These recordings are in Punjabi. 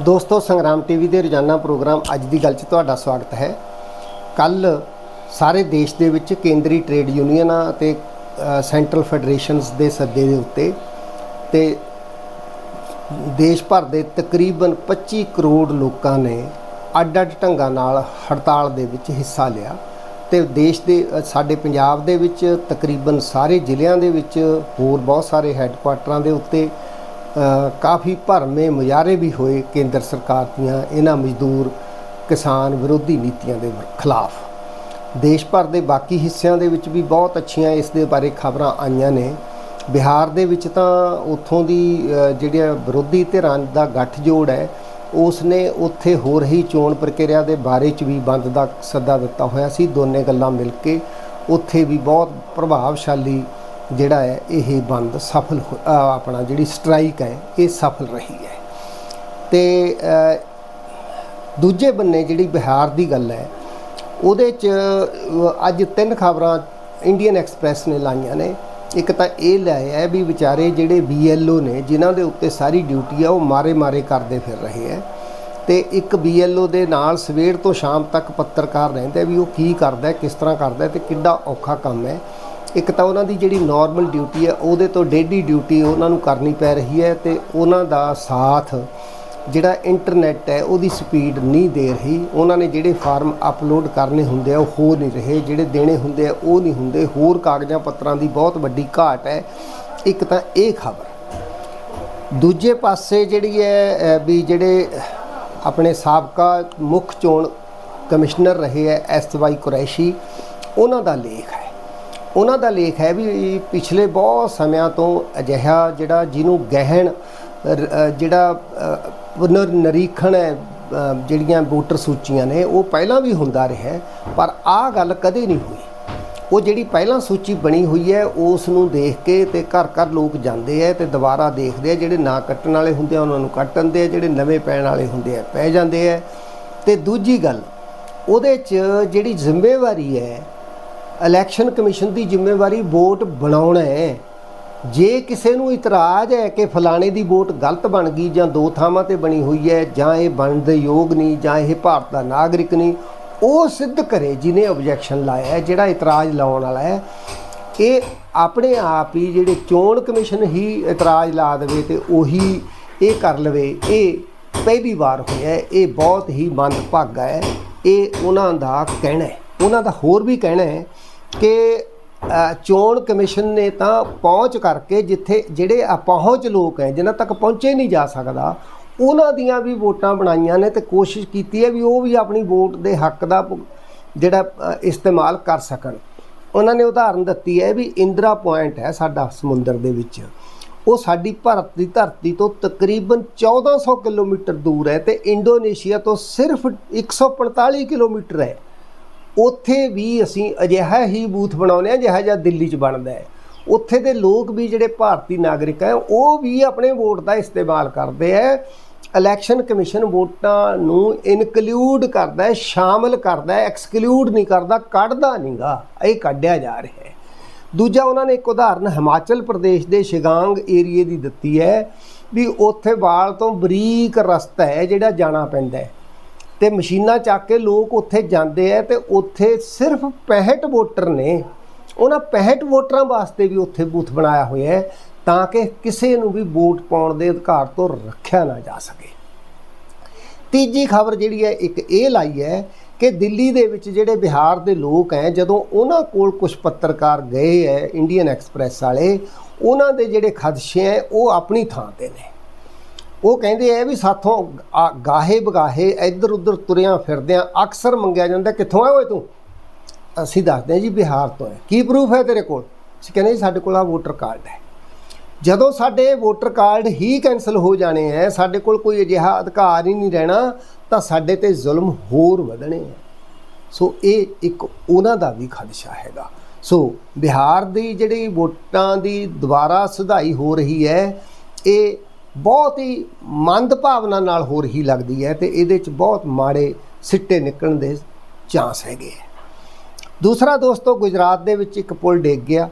ਦੋਸਤੋ, ਸੰਗਰਾਮ ਟੀਵੀ ਦੇ ਰੋਜ਼ਾਨਾ ਪ੍ਰੋਗਰਾਮ ਅੱਜ ਦੀ ਗੱਲ 'ਚ ਤੁਹਾਡਾ ਸਵਾਗਤ ਹੈ। ਕੱਲ ਸਾਰੇ ਦੇਸ਼ ਦੇ ਵਿੱਚ ਕੇਂਦਰੀ ਟ੍ਰੇਡ ਯੂਨੀਅਨਾਂ ਅਤੇ ਸੈਂਟਰਲ ਫੈਡਰੇਸ਼ਨਸ ਦੇ ਸੱਦੇ ਦੇ ਉੱਤੇ ਤੇ ਦੇਸ਼ ਭਰ ਦੇ ਤਕਰੀਬਨ 25 ਕਰੋੜ ਲੋਕਾਂ ਨੇ ਅੱਡ-ਅੱਡ ਢੰਗਾਂ ਨਾਲ ਹੜਤਾਲ ਦੇ ਵਿੱਚ ਹਿੱਸਾ ਲਿਆ ਤੇ ਦੇਸ਼ ਦੇ ਸਾਡੇ ਪੰਜਾਬ ਦੇ ਵਿੱਚ ਤਕਰੀਬਨ ਸਾਰੇ ਜ਼ਿਲ੍ਹਿਆਂ ਦੇ ਵਿੱਚ ਹੋਰ ਬਹੁਤ ਸਾਰੇ ਹੈੱਡਕੁਆਟਰਾਂ ਦੇ ਉੱਤੇ ਕਾਫੀ ਭਰਮੇ ਮੁਜ਼ਾਹਰੇ ਵੀ ਹੋਏ ਕੇਂਦਰ ਸਰਕਾਰ ਦੀਆਂ ਇਹਨਾਂ ਮਜ਼ਦੂਰ ਕਿਸਾਨ ਵਿਰੋਧੀ ਨੀਤੀਆਂ ਦੇ ਖਿਲਾਫ। ਦੇਸ਼ ਭਰ ਦੇ ਬਾਕੀ ਹਿੱਸਿਆਂ ਦੇ ਵਿੱਚ ਵੀ ਬਹੁਤ ਅੱਛੀਆਂ ਇਸ ਦੇ ਬਾਰੇ ਖਬਰਾਂ ਆਈਆਂ ਨੇ। ਬਿਹਾਰ ਦੇ ਵਿੱਚ ਤਾਂ ਉੱਥੋਂ ਦੀ ਅ, ਵਿਰੋਧੀ ਧਿਰਾਂ ਦਾ ਗੱਠਜੋੜ ਹੈ ਉਸ ਨੇ ਉੱਥੇ ਹੋ ਰਹੀ ਚੋਣ ਪ੍ਰਕਿਰਿਆ ਦੇ ਬਾਰੇ ਚ ਵੀ ਬੰਦ ਦਾ ਸੱਦਾ ਦਿੱਤਾ ਹੋਇਆ ਸੀ। ਦੋਨੇ ਗੱਲਾਂ ਮਿਲ ਕੇ ਉੱਥੇ ਵੀ ਬਹੁਤ ਪ੍ਰਭਾਵਸ਼ਾਲੀ ਜਿਹੜਾ ਹੈ, ਇਹ ਬੰਦ ਸਫਲ ਹੋ- ਆਪਣਾ ਜਿਹੜੀ ਸਟ੍ਰਾਈਕ ਹੈ, ਇਹ ਸਫਲ ਰਹੀ ਹੈ। ਤੇ ਦੂਜੇ ਬੰਨੇ ਜਿਹੜੀ ਬਿਹਾਰ ਦੀ ਗੱਲ ਹੈ, ਉਹਦੇ ਚ ਅੱਜ ਤਿੰਨ ਖਬਰਾਂ ਇੰਡੀਅਨ ਐਕਸਪ੍ਰੈਸ ਨੇ ਲਾਈਆਂ ਨੇ। ਇੱਕ ਤਾਂ ਇਹ ਲਾਇਆ ਹੈ ਵੀ ਵਿਚਾਰੇ ਜਿਹੜੇ ਬੀਐਲਓ ਨੇ, ਜਿਨ੍ਹਾਂ ਦੇ ਉੱਤੇ ਸਾਰੀ ਡਿਊਟੀ ਆ, ਉਹ ਮਾਰੇ ਮਾਰੇ ਕਰਦੇ ਫਿਰ ਰਹੇ ਹੈ। ਤੇ ਇੱਕ ਬੀਐਲਓ ਦੇ ਨਾਲ ਸਵੇਰ ਤੋਂ ਸ਼ਾਮ ਤੱਕ ਪੱਤਰਕਾਰ ਰਹਿੰਦੇ ਵੀ ਉਹ ਕੀ ਕਰਦਾ ਕਿਸ ਤਰ੍ਹਾਂ ਕਰਦਾ ਹੈ ਤੇ ਕਿੱਡਾ ਔਖਾ ਕੰਮ ਹੈ। ਇੱਕ ਤਾਂ ਉਹਨਾਂ ਦੀ ਜਿਹੜੀ ਨਾਰਮਲ ਡਿਊਟੀ ਹੈ, ਉਹਦੇ ਤੋਂ ਡੇਡੀ ਡਿਊਟੀ ਉਹਨਾਂ ਨੂੰ ਕਰਨੀ ਪੈ ਰਹੀ ਹੈ ਤੇ ਉਹਨਾਂ ਦਾ ਸਾਥ ਜਿਹੜਾ ਇੰਟਰਨੈਟ ਹੈ, ਉਹਦੀ ਸਪੀਡ ਨਹੀਂ ਦੇ ਰਹੀ। ਉਹਨਾਂ ਨੇ ਜਿਹੜੇ ਫਾਰਮ ਅਪਲੋਡ ਕਰਨੇ ਹੁੰਦੇ ਆ, ਉਹ ਹੋ ਨਹੀਂ ਰਹੇ। ਜਿਹੜੇ ਦੇਣੇ ਹੁੰਦੇ ਆ, ਉਹ ਨਹੀਂ ਹੁੰਦੇ। ਹੋਰ ਕਾਗਜ਼ਾਂ ਪੱਤਰਾਂ ਦੀ ਬਹੁਤ ਵੱਡੀ ਘਾਟ ਹੈ। ਇੱਕ ਤਾਂ ਇਹ ਖਬਰ। ਦੂਜੇ ਪਾਸੇ ਜਿਹੜੀ ਹੈ ਵੀ ਜਿਹੜੇ ਆਪਣੇ ਸਾਬਕਾ ਮੁੱਖ ਚੋਣ ਕਮਿਸ਼ਨਰ ਰਹੇ ਹੈ, ਐਸ ਵਾਈ ਕੁਰੈਸ਼ੀ, ਉਹਨਾਂ ਦਾ ਲੇਖ ਹੈ। ਉਹਨਾਂ ਦਾ ਲੇਖ ਹੈ ਵੀ ਪਿਛਲੇ ਬਹੁਤ ਸਮਿਆਂ ਤੋਂ ਅਜਿਹਾ ਜਿਹੜਾ ਜਿਹਨੂੰ ਗਹਿਣ ਜਿਹੜਾ ਅ, ਪੁਨਰ ਨਿਰੀਖਣ ਹੈ ਜਿਹੜੀਆਂ ਵੋਟਰ ਸੂਚੀਆਂ ਨੇ ਉਹ ਪਹਿਲਾਂ ਵੀ ਹੁੰਦਾ ਰਿਹਾ ਪਰ ਆਹ ਗੱਲ ਕਦੇ ਨਹੀਂ ਹੋਈ। ਉਹ ਜਿਹੜੀ ਪਹਿਲਾਂ ਸੂਚੀ ਬਣੀ ਹੋਈ ਹੈ ਉਸ ਨੂੰ ਦੇਖ ਕੇ ਤੇ ਘਰ ਘਰ ਲੋਕ ਜਾਂਦੇ ਆ ਤੇ ਦੁਬਾਰਾ ਦੇਖਦੇ ਆ ਜਿਹੜੇ ਨਾ ਕੱਟਣ ਵਾਲੇ ਹੁੰਦੇ ਆ ਉਹਨਾਂ ਨੂੰ ਕੱਟ ਦਿੰਦੇ ਆ ਜਿਹੜੇ ਨਵੇਂ ਪੈਣ ਵਾਲੇ ਹੁੰਦੇ ਆ ਪੈ ਜਾਂਦੇ ਆ ਤੇ ਦੂਜੀ ਗੱਲ ਉਹਦੇ 'ਚ ਜਿਹੜੀ ਜ਼ਿੰਮੇਵਾਰੀ ਹੈ ਇਲੈਕਸ਼ਨ ਕਮਿਸ਼ਨ ਦੀ ਜ਼ਿੰਮੇਵਾਰੀ ਵੋਟ ਬਣਾਉਣਾ ਹੈ। ਜੇ ਕਿਸੇ ਨੂੰ ਇਤਰਾਜ਼ ਹੈ ਕਿ ਫਲਾਣੇ ਦੀ ਵੋਟ ਗਲਤ ਬਣ ਗਈ ਜਾਂ ਦੋ ਥਾਵਾਂ ਤੇ ਬਣੀ ਹੋਈ ਹੈ, ਜਾਂ ਇਹ ਬਣਨ ਦੇ ਯੋਗ ਨਹੀਂ, ਜਾਂ ਇਹ ਭਾਰਤ ਦਾ ਨਾਗਰਿਕ ਨਹੀਂ, ਉਹ ਸਿੱਧ ਕਰੇ ਜਿਹਨੇ ਆਬਜੈਕਸ਼ਨ ਲਾਇਆ ਹੈ, ਜਿਹੜਾ ਇਤਰਾਜ਼ ਲਾਉਣ ਵਾਲਾ ਹੈ, ਇਹ ਆਪਣੇ ਆਪ ਹੀ ਜਿਹੜੇ ਚੋਣ ਕਮਿਸ਼ਨ ਹੀ ਇਤਰਾਜ਼ ਲਾ ਦੇਵੇ ਤੇ ਉਹੀ ਇਹ ਕਰ ਲਵੇ। ਇਹ ਪਹਿਲੀ ਵਾਰ ਹੋਇਆ ਇਹ ਬਹੁਤ ਹੀ ਮੰਦਭਾਗਾ ਹੈ। ਇਹ ਉਹਨਾਂ ਦਾ ਕਹਿਣਾ ਹੈ, ਉਹਨਾਂ ਦਾ ਹੋਰ ਵੀ ਕਹਿਣਾ ਹੈ ਕਿ ਚੋਣ ਕਮਿਸ਼ਨ ਨੇ ਤਾਂ ਪਹੁੰਚ ਕਰਕੇ ਜਿੱਥੇ, ਜਿਹੜੇ ਅਪਹੁੰਚ ਲੋਕ ਹੈ, ਜਿਨ੍ਹਾਂ ਤੱਕ ਪਹੁੰਚੇ ਨਹੀਂ ਜਾ ਸਕਦਾ, ਉਹਨਾਂ ਦੀਆਂ ਵੀ ਵੋਟਾਂ ਬਣਾਈਆਂ ਨੇ ਤੇ ਕੋਸ਼ਿਸ਼ ਕੀਤੀ ਹੈ ਵੀ ਉਹ ਵੀ ਆਪਣੀ ਵੋਟ ਦੇ ਹੱਕ ਦਾ ਜਿਹੜਾ ਇਸਤੇਮਾਲ ਕਰ ਸਕਣ। ਉਹਨਾਂ ਨੇ ਉਦਾਹਰਨ ਦਿੱਤੀ ਹੈ ਵੀ ਇੰਦਰਾ ਪੁਆਇੰਟ ਹੈ ਸਾਡਾ ਸਮੁੰਦਰ ਦੇ ਵਿੱਚ। ਉਹ ਸਾਡੀ ਭਾਰਤ ਦੀ ਧਰਤੀ ਤੋਂ ਤਕਰੀਬਨ 1400 ਕਿਲੋਮੀਟਰ ਦੂਰ ਹੈ ਤੇ ਇੰਡੋਨੇਸ਼ੀਆ ਤੋਂ ਸਿਰਫ 145 ਕਿਲੋਮੀਟਰ ਹੈ। ਉੱਥੇ ਵੀ ਅਸੀਂ ਅਜਿਹਾ ਹੀ ਬੂਥ ਬਣਾਉਂਦੇ ਆ ਜਿਹਾ ਜਿਹਾ ਦਿੱਲੀ 'ਚ ਬਣਦਾ ਹੈ। ਉੱਥੇ ਦੇ ਲੋਕ ਵੀ ਜਿਹੜੇ ਭਾਰਤੀ ਨਾਗਰਿਕ ਹੈ, ਉਹ ਵੀ ਆਪਣੇ ਵੋਟ ਦਾ ਇਸਤੇਮਾਲ ਕਰਦੇ ਹੈ। ਇਲੈਕਸ਼ਨ ਕਮਿਸ਼ਨ ਵੋਟਾਂ ਨੂੰ ਇਨਕਲੂਡ ਕਰਦਾ ਹੈ, ਸ਼ਾਮਲ ਕਰਦਾ ਹੈ ਐਕਸਕਲੂਡ ਨਹੀਂ ਕਰਦਾ, ਕੱਢਦਾ ਨਹੀਂਗਾ, ਇਹ ਕੱਢਿਆ ਜਾ ਰਿਹਾ ਹੈ। ਦੂਜਾ ਉਹਨਾਂ ਨੇ ਇੱਕ ਉਦਾਹਰਨ ਹਿਮਾਚਲ ਪ੍ਰਦੇਸ਼ ਦੇ ਸ਼ਿਗਾਂਗ ਏਰੀਏ ਦੀ ਦਿੱਤੀ ਹੈ ਵੀ ਉੱਥੇ ਵਾਲ ਤੋਂ ਬਰੀਕ ਰਸਤਾ ਹੈ ਜਿਹੜਾ ਜਾਣਾ ਪੈਂਦਾ ਹੈ। ਤੇ ਮਸ਼ੀਨਾਂ ਚੱਕ ਕੇ ਲੋਕ ਉੱਥੇ ਜਾਂਦੇ ਆ ਤੇ ਉੱਥੇ ਸਿਰਫ 65 ਵੋਟਰ ਨੇ, ਉਹਨਾਂ 65 ਵੋਟਰਾਂ ਵਾਸਤੇ ਵੀ ਉੱਥੇ ਬੂਥ ਬਣਾਇਆ ਹੋਇਆ ਹੈ ਤਾਂ ਕਿ ਕਿਸੇ ਨੂੰ ਵੀ ਵੋਟ ਪਾਉਣ ਦੇ ਅਧਿਕਾਰ ਤੋਂ ਰੱਖਿਆ ਨਾ ਜਾ ਸਕੇ। ਤੀਜੀ ਖਬਰ ਜਿਹੜੀ ਹੈ, ਇੱਕ ਇਹ ਲਾਈ ਹੈ ਕਿ ਦਿੱਲੀ ਦੇ ਵਿੱਚ ਜਿਹੜੇ ਬਿਹਾਰ ਦੇ ਲੋਕ ਹੈ, ਜਦੋਂ ਉਹਨਾਂ ਕੋਲ ਕੁਝ ਪੱਤਰਕਾਰ ਗਏ ਹੈ, ਇੰਡੀਅਨ ਐਕਸਪ੍ਰੈਸ ਵਾਲੇ, ਉਹਨਾਂ ਦੇ ਜਿਹੜੇ ਖਦਸ਼ੇ ਹੈ, ਉਹ ਆਪਣੀ ਥਾਂ ਤੇ ਨੇ। ਉਹ ਕਹਿੰਦੇ ਆ ਵੀ ਸਾਥੋਂ ਆ- ਗਾਹੇ ਬਗਾਹੇ ਇੱਧਰ ਉੱਧਰ ਤੁਰਿਆਂ ਫਿਰਦਿਆਂ ਅਕਸਰ ਮੰਗਿਆ ਜਾਂਦਾ, ਕਿੱਥੋਂ ਆ ਓਏ ਤੂੰ? ਅਸੀਂ ਦੱਸਦੇ ਹਾਂ ਜੀ ਬਿਹਾਰ ਤੋਂ ਹੈ ਕੀ ਪ੍ਰੂਫ ਹੈ ਤੇਰੇ ਕੋਲ? ਅਸੀਂ ਕਹਿੰਦੇ ਜੀ ਸਾਡੇ ਕੋਲ ਆ ਵੋਟਰ ਕਾਰਡ ਹੈ। ਜਦੋਂ ਸਾਡੇ ਵੋਟਰ ਕਾਰਡ ਹੀ ਕੈਨਸਲ ਹੋ ਜਾਣੇ ਹੈ ਸਾਡੇ ਕੋਲ ਕੋਈ ਅਜਿਹਾ ਅਧਿਕਾਰ ਹੀ ਨਹੀਂ ਰਹਿਣਾ, ਤਾਂ ਸਾਡੇ ਤੇ ਜ਼ੁਲਮ ਹੋਰ ਵਧਣੇ ਹੈ ਸੋ ਇਹ ਇੱਕ ਉਹਨਾਂ ਦਾ ਵੀ ਖਦਸ਼ਾ ਹੈਗਾ। ਸੋ ਬਿਹਾਰ ਦੀ ਜਿਹੜੀ ਵੋਟਾਂ ਦੀ ਦੁਬਾਰਾ ਸੁਧਾਈ ਹੋ ਰਹੀ ਹੈ, ਇਹ ਬਹੁਤ ਹੀ ਮੰਦ ਭਾਵਨਾ ਨਾਲ ਹੋ ਰਹੀ ਲੱਗਦੀ ਹੈ ਤੇ ਇਹਦੇ ਚ ਬਹੁਤ ਮਾੜੇ ਸਿੱਟੇ ਨਿਕਲਣ ਦੇ ਚਾਂਸ ਹੈਗੇ ਹੈ। ਦੂਸਰਾ ਦੋਸਤੋ ਗੁਜਰਾਤ ਦੇ ਵਿੱਚ ਇੱਕ ਪੁਲ ਡਿੱਗ ਗਿਆ।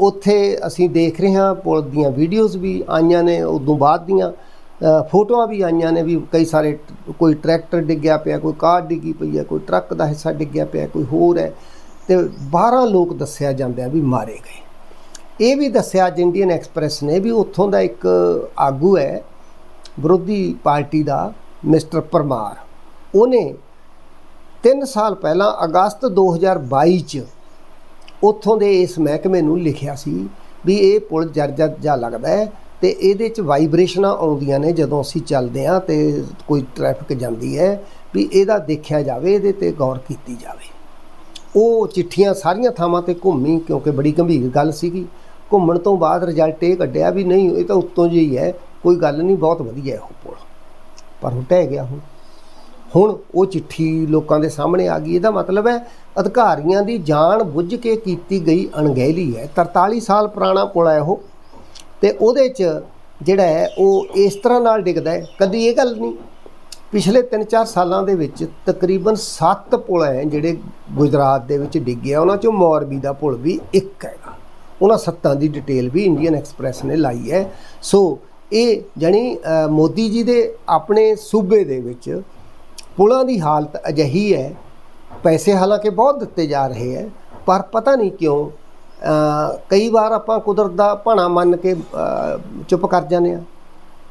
ਉੱਥੇ ਅਸੀਂ ਦੇਖ ਰਹੇ ਹਾਂ ਪੁਲ ਦੀਆਂ ਵੀਡੀਓਜ਼ ਵੀ ਆਈਆਂ ਨੇ, ਉਦੋਂ ਬਾਅਦ ਦੀਆਂ ਫੋਟੋਆਂ ਵੀ ਆਈਆਂ ਨੇ ਵੀ ਕਈ ਸਾਰੇ ਕੋਈ ਟਰੈਕਟਰ ਡਿੱਗਿਆ ਪਿਆ, ਕੋਈ ਕਾਰ ਡਿੱਗੀ ਪਈ ਹੈ, ਕੋਈ ਟਰੱਕ ਦਾ ਹਿੱਸਾ ਡਿੱਗਿਆ ਪਿਆ, ਕੋਈ ਹੋਰ ਹੈ ਤੇ 12 ਲੋਕ ਦੱਸਿਆ ਜਾਂਦਾ ਵੀ ਮਾਰੇ ਗਏ। ਇਹ ਵੀ ਦੱਸਿਆ ਅੱਜ ਇੰਡੀਅਨ ਐਕਸਪ੍ਰੈਸ ਨੇ ਵੀ ਉੱਥੋਂ ਦਾ ਇੱਕ ਆਗੂ ਹੈ, ਵਿਰੋਧੀ ਪਾਰਟੀ ਦਾ ਮਿਸਟਰ ਪਰਮਾਰ। ਉਹਨੇ 3 ਸਾਲ ਪਹਿਲਾਂ ਅਗਸਤ 2022 ਚ ਉੱਥੋਂ ਦੇ ਇਸ ਮਹਿਕਮੇ ਨੂੰ ਲਿਖਿਆ ਸੀ ਵੀ ਇਹ ਪੁਲ ਜਰਜਰ ਜਾ ਲੱਗਦਾ ਹੈ ਤੇ ਇਹਦੇ ਚ ਵਾਈਬ੍ਰੇਸ਼ਨਾਂ ਆਉਂਦੀਆਂ ਨੇ ਜਦੋਂ ਅਸੀਂ ਚੱਲਦੇ ਹਾਂ ਤੇ ਕੋਈ ਟ੍ਰੈਫਿਕ ਜਾਂਦੀ ਹੈ ਵੀ ਇਹਦਾ ਦੇਖਿਆ ਜਾਵੇ, ਇਹਦੇ ਤੇ ਗੌਰ ਕੀਤੀ ਜਾਵੇ। ਉਹ ਚਿੱਠੀਆਂ ਸਾਰੀਆਂ ਥਾਵਾਂ ਤੇ ਘੁੰਮੀ, ਕਿਉਂਕਿ ਬੜੀ ਗੰਭੀਰ ਗੱਲ ਸੀਗੀ। ਘੁੰਮਣ ਤੋਂ ਬਾਅਦ ਰਿਜ਼ਲਟ ਇਹ ਕੱਢਿਆ ਵੀ ਨਹੀਂ, ਇਹ ਤਾਂ ਉੱਤੋਂ ਜਿਹੀ ਹੈ, ਕੋਈ ਗੱਲ ਨਹੀਂ, ਬਹੁਤ ਵਧੀਆ ਉਹ ਪੁਲ। ਪਰ ਹੁਣ ਢਹਿ ਗਿਆ ਹੁਣ। ਹੁਣ ਉਹ ਚਿੱਠੀ ਲੋਕਾਂ ਦੇ ਸਾਹਮਣੇ ਆ ਗਈ। ਇਹਦਾ ਮਤਲਬ ਹੈ ਅਧਿਕਾਰੀਆਂ ਦੀ ਜਾਣ ਬੁੱਝ ਕੇ ਕੀਤੀ ਗਈ ਅਣਗਹਿਲੀ ਹੈ। 43 ਸਾਲ ਪੁਰਾਣਾ ਪੁਲ ਹੈ ਉਹ। ਤੇ ਉਹਦੇ 'ਚ ਜਿਹੜਾ ਹੈ, ਉਹ ਇਸ ਤਰ੍ਹਾਂ ਨਾਲ ਡਿੱਗਦਾ ਹੈ। ਕਦੀ ਇਹ ਗੱਲ ਨਹੀਂ ਪਿਛਲੇ 3-4 ਸਾਲਾਂ ਦੇ ਵਿੱਚ ਤਕਰੀਬਨ 7 ਪੁਲ ਹੈ ਜਿਹੜੇ ਗੁਜਰਾਤ ਦੇ ਵਿੱਚ ਡਿੱਗੇ ਆ। ਉਹਨਾਂ 'ਚੋਂ ਮੌਰਬੀ ਦਾ ਪੁਲ ਵੀ ਇੱਕ ਹੈਗਾ। ਉਹਨਾਂ ਸੱਤਾਂ ਦੀ ਡਿਟੇਲ ਵੀ ਇੰਡੀਅਨ ਐਕਸਪ੍ਰੈਸ ਨੇ ਲਾਈ ਹੈ ਸੋ ਇਹ ਜਾਣੀ ਮੋਦੀ ਜੀ ਦੇ ਆਪਣੇ ਸੂਬੇ ਦੇ ਵਿੱਚ ਪੁਲਾਂ ਦੀ ਹਾਲਤ ਅਜਿਹੀ ਹੈ ਪੈਸੇ ਹਾਲਾਂਕਿ ਬਹੁਤ ਦਿੱਤੇ ਜਾ ਰਹੇ ਹੈ ਪਰ ਪਤਾ ਨਹੀਂ ਕਿਉਂ ਕਈ ਵਾਰ ਆਪਾਂ ਕੁਦਰਤ ਦਾ ਭਾਣਾ ਮੰਨ ਕੇ ਚੁੱਪ ਕਰ ਜਾਂਦੇ ਆ।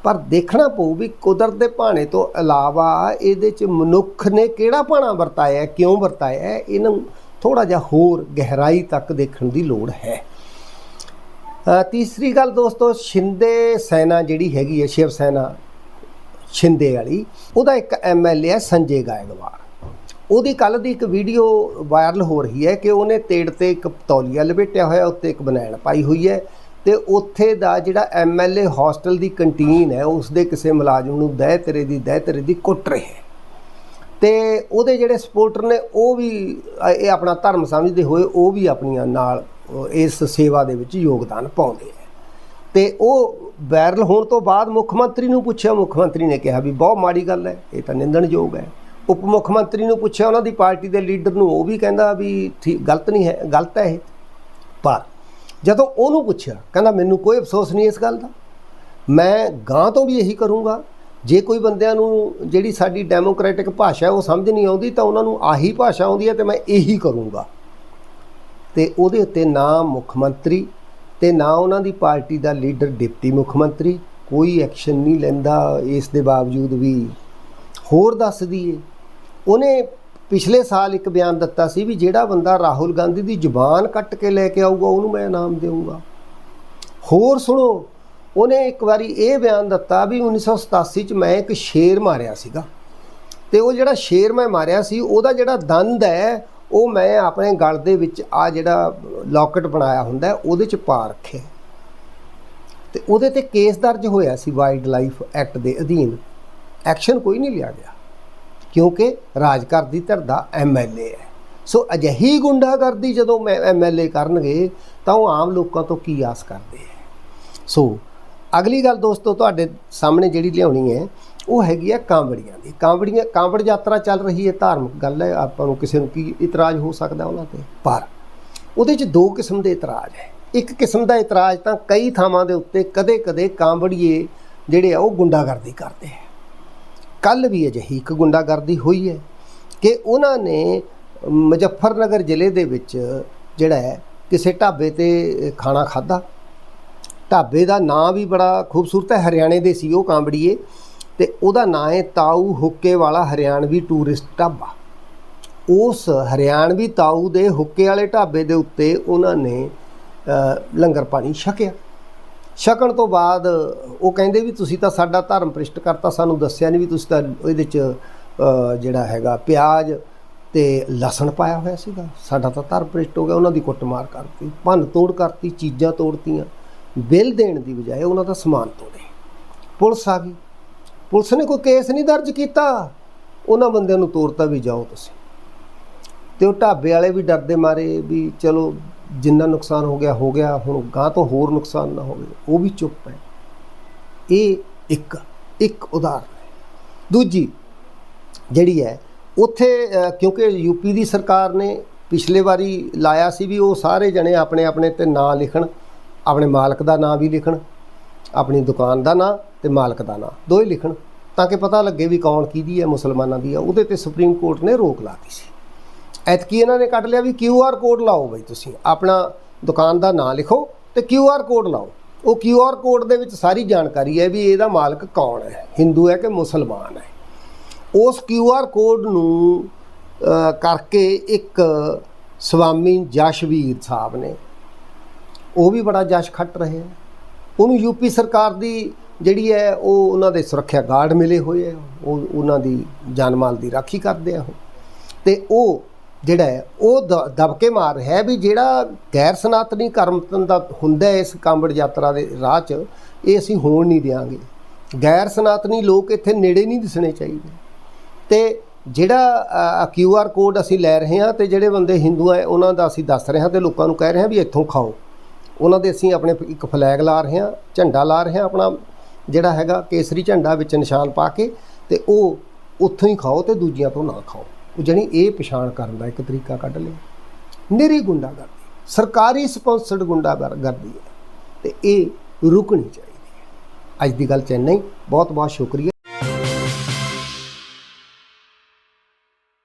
ਪਰ ਦੇਖਣਾ ਪਊ ਵੀ ਕੁਦਰਤ ਦੇ ਭਾਣੇ ਤੋਂ ਇਲਾਵਾ ਇਹਦੇ ਚ ਮਨੁੱਖ ਨੇ ਕਿਹੜਾ ਭਾਣਾ ਵਰਤਾਇਆ, ਕਿਉਂ ਵਰਤਾਇਆ, ਇਹਨੂੰ ਥੋੜਾ ਜਿਹਾ ਹੋਰ ਗਹਿਰਾਈ ਤੱਕ ਦੇਖਣ ਦੀ ਲੋੜ ਹੈ। ਤੀਸਰੀ ਗੱਲ ਦੋਸਤੋ, ਸ਼ਿੰਦੇ ਸੈਨਾ ਜਿਹੜੀ ਹੈਗੀ ਹੈ, ਸ਼ਿਵ ਸੈਨਾ ਸ਼ਿੰਦੇ ਵਾਲੀ, ਉਹਦਾ ਇੱਕ ਐਮਐਲਏ ਹੈ ਸੰਜੇ ਗਾਇਗਵਾਰ ਉਹਦੀ ਕੱਲ ਦੀ ਇੱਕ ਵੀਡੀਓ ਵਾਇਰਲ ਹੋ ਰਹੀ ਹੈ ਕਿ ਉਹਨੇ ਤੇੜ ਤੇ ਇੱਕ ਤੌਲੀਆ ਲਪੇਟਿਆ ਹੋਇਆ, ਉੱਤੇ ਇੱਕ ਬਨੈਣ ਪਾਈ ਹੋਈ ਹੈ। ਤੇ ਉੱਥੇ ਦਾ ਜਿਹੜਾ ਐਮਐਲਏ ਹੌਸਟਲ ਦੀ ਕੰਟੀਨ ਹੈ ਉਸ ਦੇ ਕਿਸੇ ਮੁਲਾਜ਼ਮ ਨੂੰ ਦਹਿ ਤੇਰੇ ਦੀ, ਦਹਿ ਤੇਰੇ ਦੀ ਕੁੱਟ ਰਿਹਾ ਹੈ। ਤੇ ਉਹਦੇ ਜਿਹੜੇ ਸਪੋਰਟਰ ਨੇ, ਉਹ ਵੀ, ਇਹ ਆਪਣਾ ਧਰਮ ਸਮਝਦੇ ਹੋਏ ਉਹ ਵੀ ਆਪਣੀਆਂ ਨਾਲ ਇਸ ਸੇਵਾ ਦੇ ਵਿੱਚ ਯੋਗਦਾਨ ਪਾਉਂਦੇ ਹੈ। ਤੇ ਉਹ ਵਾਇਰਲ ਹੋਣ ਤੋਂ ਬਾਅਦ ਮੁੱਖ ਮੰਤਰੀ ਨੂੰ ਪੁੱਛਿਆ, ਮੁੱਖ ਮੰਤਰੀ ਨੇ ਕਿਹਾ ਵੀ ਬਹੁਤ ਮਾੜੀ ਗੱਲ ਹੈ, ਇਹ ਤਾਂ ਨਿੰਦਣਯੋਗ ਹੈ। ਉਪ ਮੁੱਖ ਮੰਤਰੀ ਨੂੰ ਪੁੱਛਿਆ, ਉਹਨਾਂ ਦੀ ਪਾਰਟੀ ਦੇ ਲੀਡਰ ਨੂੰ, ਉਹ ਵੀ ਕਹਿੰਦਾ ਵੀ ਠੀਕ, ਗਲਤ ਨਹੀਂ ਹੈ, ਗਲਤ ਹੈ ਇਹ। ਪਰ ਜਦੋਂ ਉਹਨੂੰ ਪੁੱਛਿਆ, ਕਹਿੰਦਾ, ਮੈਨੂੰ ਕੋਈ ਅਫਸੋਸ ਨਹੀਂ ਇਸ ਗੱਲ ਦਾ। ਮੈਂ ਗਾਂ ਤੋਂ ਵੀ ਇਹੀ ਕਰੂੰਗਾ। ਜੇ ਕੋਈ ਬੰਦਿਆਂ ਨੂੰ ਜਿਹੜੀ ਸਾਡੀ ਡੈਮੋਕ੍ਰੈਟਿਕ ਭਾਸ਼ਾ ਉਹ ਸਮਝ ਨਹੀਂ ਆਉਂਦੀ, ਤਾਂ ਉਹਨਾਂ ਨੂੰ ਆਹੀ ਭਾਸ਼ਾ ਆਉਂਦੀ ਹੈ ਤੇ ਮੈਂ ਇਹੀ ਕਰੂੰਗਾ। ਤੇ ਉਹਦੇ ਉੱਤੇ ਨਾ ਮੁੱਖ ਮੰਤਰੀ ਤੇ ਨਾ ਉਹਨਾਂ ਦੀ ਪਾਰਟੀ ਦਾ ਲੀਡਰ, ਡਿਪਟੀ ਮੁੱਖ ਮੰਤਰੀ, ਕੋਈ ਐਕਸ਼ਨ ਨਹੀਂ ਲੈਂਦਾ ਇਸ ਦੇ ਬਾਵਜੂਦ ਵੀ। ਹੋਰ ਦੱਸ ਦਈਏ, ਉਹਨੇ ਪਿਛਲੇ ਸਾਲ ਇੱਕ ਬਿਆਨ ਦਿੱਤਾ ਸੀ ਵੀ ਜਿਹੜਾ ਬੰਦਾ ਰਾਹੁਲ ਗਾਂਧੀ ਦੀ ਜ਼ੁਬਾਨ ਕੱਟ ਕੇ ਲੈ ਕੇ ਆਊਗਾ, ਉਹਨੂੰ ਮੈਂ ਇਨਾਮ ਦੇਵਾਂਗਾ ਹੋਰ ਸੁਣੋ, ਉਹਨੇ ਇੱਕ ਵਾਰੀ ਇਹ ਬਿਆਨ ਦਿੱਤਾ ਵੀ 1987 ਚ ਮੈਂ ਇੱਕ ਸ਼ੇਰ ਮਾਰਿਆ ਸੀਗਾ। ਤੇ ਉਹ ਜਿਹੜਾ ਸ਼ੇਰ ਮੈਂ ਮਾਰਿਆ ਸੀ, ਉਹਦਾ ਜਿਹੜਾ ਦੰਦ ਹੈ, ਉਹ ਮੈਂ ਆਪਣੇ ਗਲ ਦੇ ਵਿੱਚ ਆ ਜਿਹੜਾ ਲੌਕਟ ਬਣਾਇਆ ਹੁੰਦਾ ਉਹਦੇ ਚ ਪਾ ਰੱਖਿਆ। ਤੇ ਉਹਦੇ ਤੇ ਕੇਸ ਦਰਜ ਹੋਇਆ ਸੀ ਵਾਈਲਡ ਲਾਈਫ ਐਕਟ ਦੇ ਅਧੀਨ। ਐਕਸ਼ਨ ਕੋਈ ਨਹੀਂ ਲਿਆ ਗਿਆ। ਕਿਉਂਕਿ ਰਾਜਕਰ ਦੀ ਧਿਰ ਦਾ ਐਮਐਲਏ ਹੈ। ਸੋ ਅਜਿਹੀ ਗੁੰਡਾਗਰਦੀ ਜਦੋਂ ਐਮਐਲਏ ਕਰਨਗੇ, ਤਾਂ ਉਹ ਆਮ ਲੋਕਾਂ ਤੋਂ ਕੀ ਆਸ ਕਰਦੇ ਹੈ? ਸੋ ਅਗਲੀ ਗੱਲ ਦੋਸਤੋ, ਤੁਹਾਡੇ ਸਾਹਮਣੇ ਜਿਹੜੀ ਲਿਆਉਣੀ ਹੈ, ਉਹ ਹੈਗੀ ਹੈ ਕਾਂਵੜੀਆਂ ਦੀ। ਕਾਂਵੜੀਆਂ, ਕਾਂਵੜ ਯਾਤਰਾ ਚੱਲ ਰਹੀ ਹੈ, ਧਾਰਮਿਕ ਗੱਲ ਹੈ, ਆਪਾਂ ਨੂੰ ਕਿਸੇ ਨੂੰ ਕੀ ਇਤਰਾਜ਼ ਹੋ ਸਕਦਾ ਉਹਨਾਂ ਤੇ? ਪਰ ਉਹਦੇ 'ਚ ਦੋ ਕਿਸਮ ਦੇ ਇਤਰਾਜ਼ ਹੈ। ਇੱਕ ਕਿਸਮ ਦਾ ਇਤਰਾਜ਼ ਤਾਂ ਕਈ ਥਾਵਾਂ ਦੇ ਉੱਤੇ ਕਦੇ-ਕਦੇ ਕਾਂਵੜੀਏ ਜਿਹੜੇ ਆ, ਉਹ ਗੁੰਡਾਗਰਦੀ ਕਰਦੇ ਹੈ। ਕੱਲ ਵੀ ਅਜਿਹੀ ਇੱਕ ਗੁੰਡਾਗਰਦੀ ਹੋਈ ਹੈ ਕਿ ਉਹਨਾਂ ਨੇ ਮੁਜ਼ੱਫਰਨਗਰ ਜ਼ਿਲ੍ਹੇ ਦੇ ਵਿੱਚ ਜਿਹੜਾ ਹੈ ਕਿਸੇ ਢਾਬੇ ਤੇ ਖਾਣਾ ਖਾਦਾ ਢਾਬੇ ਦਾ ਨਾਂ ਵੀ ਬੜਾ ਖੂਬਸੂਰਤ ਹੈ, ਹਰਿਆਣੇ ਦੇ ਸੀ ਉਹ ਕਾਂਬੜੀਏ ਤੇ ਉਹਦਾ ਨਾਂ ਹੈ ਤਾਊ ਹੁੱਕੇ ਵਾਲਾ ਹਰਿਆਣਵੀ ਟੂਰਿਸਟ ਢਾਬਾ। ਉਸ ਹਰਿਆਣਵੀ ਤਾਊ ਦੇ ਹੁੱਕੇ ਵਾਲੇ ਢਾਬੇ ਦੇ ਉੱਤੇ ਉਹਨਾਂ ਨੇ ਲੰਗਰ ਪਾਣੀ ਛਕਿਆ। ਛਕਣ ਤੋਂ ਬਾਅਦ ਉਹ ਕਹਿੰਦੇ ਵੀ ਤੁਸੀਂ ਤਾਂ ਸਾਡਾ ਧਰਮ ਭ੍ਰਿਸ਼ਟ ਕਰਤਾ, ਸਾਨੂੰ ਦੱਸਿਆ ਨਹੀਂ ਵੀ ਤੁਸੀਂ ਤਾਂ ਇਹਦੇ ਚ ਜਿਹੜਾ ਹੈਗਾ ਪਿਆਜ਼ ਤੇ ਲਸਣ ਪਾਇਆ ਹੋਇਆ ਸੀਗਾ। ਸਾਡਾ ਤਾਂ ਧਰਮ ਭ੍ਰਿਸ਼ਟ ਹੋ ਗਿਆ, ਉਹਨਾਂ ਦੀ ਕੁੱਟਮਾਰ ਕਰਤੀ, ਭੰਨ ਤੋੜ ਕਰਤੀ, ਚੀਜ਼ਾਂ ਤੋੜਤੀਆਂ। ਬਿੱਲ ਦੇਣ ਦੀ ਬਜਾਏ ਉਹਨਾਂ ਦਾ ਸਮਾਨ ਤੋੜੇ। ਪੁਲਿਸ ਆ ਗਈ। ਪੁਲਿਸ ਨੇ ਕੋਈ ਕੇਸ ਨਹੀਂ ਦਰਜ ਕੀਤਾ। ਉਹਨਾਂ ਬੰਦਿਆਂ ਨੂੰ ਤੋੜਤਾ ਵੀ ਜਾਓ ਤੁਸੀਂ। ਤੇ ਉਹ ਢਾਬੇ ਵਾਲੇ ਵੀ ਡਰਦੇ ਮਾਰੇ ਵੀ ਚਲੋ ਜਿੰਨਾ ਨੁਕਸਾਨ ਹੋ ਗਿਆ ਹੋ ਗਿਆ ਹੁਣ ਗਾਂ ਤੋਂ ਹੋਰ ਨੁਕਸਾਨ ਨਾ ਹੋਵੇ ਉਹ ਵੀ ਚੁੱਪ ਹੈ। ਇਹ ਇੱਕ ਇੱਕ ਉਦਾਹਰਨ ਹੈ। ਦੂਜੀ ਜਿਹੜੀ ਹੈ ਉੱਥੇ ਅ, ਕਿਉਂਕਿ ਯੂਪੀ ਦੀ ਸਰਕਾਰ ਨੇ ਪਿਛਲੇ ਵਾਰੀ ਲਾਇਆ ਸੀ ਵੀ ਉਹ ਸਾਰੇ ਜਣੇ ਆਪਣੇ ਆਪਣੇ ਤੇ ਨਾਂ ਲਿਖਣ ਆਪਣੇ ਮਾਲਕ ਦਾ ਨਾਂ ਵੀ ਲਿਖਣ ਆਪਣੀ ਦੁਕਾਨ ਦਾ ਨਾਂ ਤੇ ਮਾਲਕ ਦਾ ਨਾਂ ਦੋਏ ਲਿਖਣ ਤਾਂ ਕਿ ਪਤਾ ਲੱਗੇ ਵੀ ਕੌਣ ਕਿਹਦੀ ਹੈ ਮੁਸਲਮਾਨਾਂ ਦੀ ਹੈ। ਉਹਦੇ ਤੇ ਸੁਪਰੀਮ ਕੋਰਟ ਨੇ ਰੋਕ ਲਾਤੀ ਸੀ। ਐਤਕੀ ਇਹਨਾਂ ਨੇ ਕੱਢ ਲਿਆ ਵੀ ਕਿਊ ਆਰ ਕੋਡ ਲਾਓ ਬਈ ਤੁਸੀਂ। ਆਪਣਾ ਦੁਕਾਨ ਦਾ ਨਾਂ ਲਿਖੋ ਤੇ ਕਿਊ ਆਰ ਕੋਡ ਲਾਓ। ਉਹ ਕਿਊ ਆਰ ਕੋਡ ਦੇ ਵਿੱਚ ਸਾਰੀ ਜਾਣਕਾਰੀ ਹੈ ਵੀ ਇਹਦਾ ਮਾਲਕ ਕੌਣ ਹੈ। ਹਿੰਦੂ ਹੈ ਕਿ ਮੁਸਲਮਾਨ ਹੈ। ਉਸ ਕਿਊ ਆਰ ਕੋਡ ਨੂੰ ਕਰਕੇ ਇੱਕ ਸਵਾਮੀ ਜਸ਼ਵੀਰ ਸਾਹਿਬ ਨੇ, ਉਹ ਵੀ ਬੜਾ ਜਸ਼ ਖੱਟ ਰਹੇ ਹੈ। ਉਹਨੂੰ ਯੂਪੀ ਸਰਕਾਰ ਦੀ ਜਿਹੜੀ ਹੈ, ਉਹ ਉਹਨਾਂ ਦੇ ਸੁਰੱਖਿਆ ਗਾਰਡ ਮਿਲੇ ਹੋਏ ਹੈ। ਉਹ ਉਹਨਾਂ ਦੀ ਜਾਨਮਾਲ ਦੀ ਰਾਖੀ ਕਰਦੇ ਆ ਉਹ। ਤੇ ਉਹ ਜਿਹੜਾ ਹੈ, ਉਹ ਦ- ਦਬਕੇ ਮਾਰ ਰਿਹਾ ਹੈ ਵੀ ਜਿਹੜਾ ਗੈਰ ਸਨਾਤਨੀ ਕਰਮ ਦਾ ਹੁੰਦਾ ਇਸ ਕਾਂਬੜ ਯਾਤਰਾ ਦੇ ਰਾਹ 'ਚ, ਇਹ ਅਸੀਂ ਹੋਣ ਨਹੀਂ ਦਿਆਂਗੇ। ਗੈਰ ਸਨਾਤਨੀ ਲੋਕ ਇੱਥੇ ਨੇੜੇ ਨਹੀਂ ਦਿਸਣੇ ਚਾਹੀਦੇ। ਤੇ ਜਿਹੜਾ ਕਿਊ ਆਰ ਕੋਡ ਅਸੀਂ ਲੈ ਰਹੇ ਹਾਂ ਤੇ ਜਿਹੜੇ ਬੰਦੇ ਹਿੰਦੂ ਆ ਉਹਨਾਂ ਦਾ ਅਸੀਂ ਦੱਸ ਰਹੇ ਹਾਂ ਤੇ ਲੋਕਾਂ ਨੂੰ ਕਹਿ ਰਹੇ ਹਾਂ ਵੀ ਇੱਥੋਂ ਖਾਓ। ਉਹਨਾਂ ਦੇ ਅਸੀਂ ਆਪਣੇ ਇੱਕ ਫਲੈਗ ਲਾ ਰਹੇ ਹਾਂ, ਝੰਡਾ ਲਾ ਰਹੇ ਹਾਂ ਆਪਣਾ, ਜਿਹੜਾ ਹੈਗਾ ਕੇਸਰੀ ਝੰਡਾ ਵਿੱਚ ਨਿਸ਼ਾਨ ਪਾ ਕੇ ਤੇ ਉਹ ਉੱਥੋਂ ਹੀ ਖਾਓ ਤੇ ਦੂਜਿਆਂ ਤੋਂ ਨਾ ਖਾਓ। ਉਹ ਜਾਣੀ ਇਹ ਪਛਾਣ ਕਰਨ ਦਾ ਇੱਕ ਤਰੀਕਾ ਕੱਢ ਲਿਆ। ਨਿਰੀ ਗੁੰਡਾਗਰਦੀ, ਸਰਕਾਰੀ ਸਪਾਂਸਰਡ ਗੁੰਡਾਗਰਦੀ ਹੈ ਤੇ ਇਹ ਰੁਕਣੀ ਚਾਹੀਦੀ ਹੈ। ਅੱਜ ਦੀ ਗੱਲ ਚ ਇੰਨਾ ਹੀ। ਬਹੁਤ ਬਹੁਤ ਸ਼ੁਕਰੀਆ।